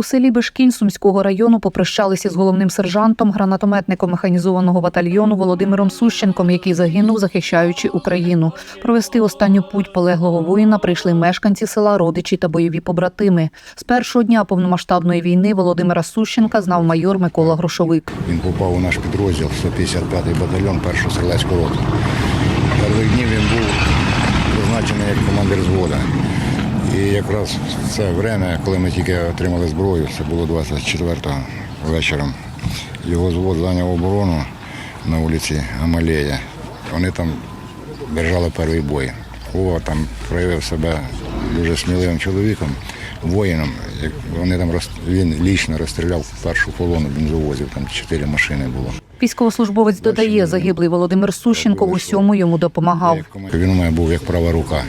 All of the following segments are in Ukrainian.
У селі Бешкінь Сумського району попрощалися з головним сержантом, гранатометником механізованого батальйону Володимиром Сущенком, який загинув, захищаючи Україну. Провести останню путь полеглого воїна прийшли мешканці села, родичі та бойові побратими. З першого дня повномасштабної війни Володимира Сущенка знав майор Микола Грошовик. Він попав у наш підрозділ 155-й батальйон першого стрілецького роти. Перших днів він був призначений як командир взводу. І якраз в це время, коли ми тільки отримали зброю, це було 24-го вечором, його звод зайняв оборону на вулиці Амалея. Вони там держали перший бой. Вова там проявив себе дуже сміливим чоловіком, воїном. Вони там він лічно розстріляв першу колону бензовозів, там чотири машини було. Військовослужбовець додає, загиблий Володимир Сущенко усьому йому допомагав. Він у мене був як права рука.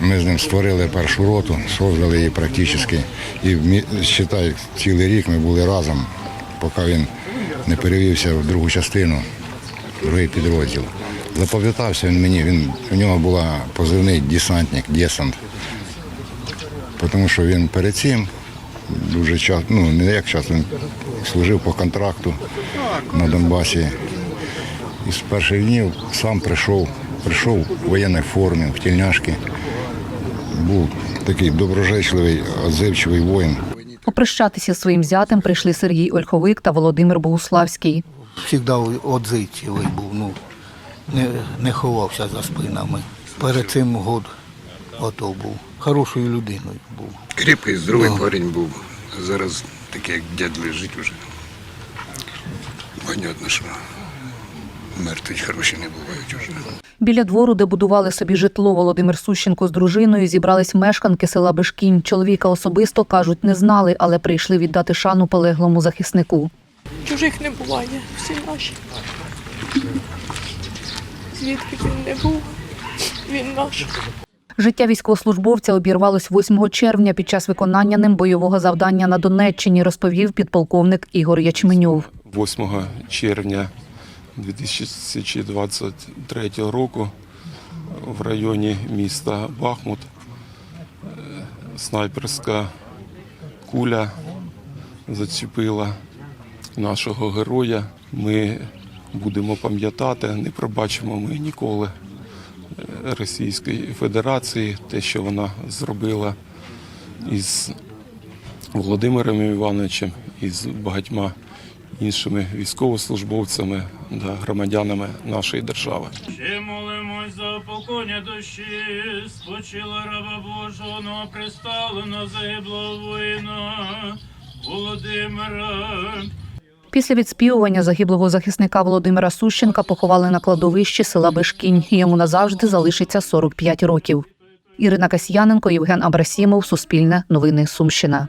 Ми з ним створили першу роту, создали її практично. І считай, цілий рік ми були разом, поки він не перевівся в другу частину, другий підрозділ. Запам'ятався він мені, він, у нього була позивний десантник, десант. Тому що він перед цим дуже часто, ну не як часто, він служив по контракту на Донбасі. І з перших днів сам прийшов, прийшов в воєнній формі, в тільняшки. Був такий доброжечливий, відзивчивий воїн. Попрощатися зі своїм зятем прийшли Сергій Ольховик та Володимир Богуславський. завжди отзивчивий був, ну, не, не ховався за спинами. Перед цим год ото був. Хорошою людиною був. Крепкий, здоровий парень був. Зараз такий, як дід лежить уже. Понятно, що мертві хороші не бувають уже. Біля двору, де будували собі житло Володимир Сущенко з дружиною, зібрались мешканки села Бешкінь. Чоловіка особисто кажуть, не знали, але прийшли віддати шану полеглому захиснику. Чужих не буває, всі наші. Звідки він не був, він наш. Життя військовослужбовця обірвалось 8 червня під час виконання ним бойового завдання на Донеччині, розповів підполковник Ігор Ячменьов. 8 червня 2023 року в районі міста Бахмут е, снайперська куля зачепила нашого героя. Ми будемо пам'ятати, не пробачимо ми ніколи е, Російської Федерації, те, що вона зробила із Володимиром Івановичем і з багатьма іншими військовослужбовцями та громадянами нашої держави. Ще молимось за упокоєння душі, спочила раба Божого, новоприставлено загиблого воїна Володимира. Після відспівування загиблого захисника Володимира Сущенка поховали на кладовищі села Бешкінь. Йому назавжди залишиться 45 років. Ірина Касьяненко, Євген Абрасімов, Суспільне, Новини Сумщина.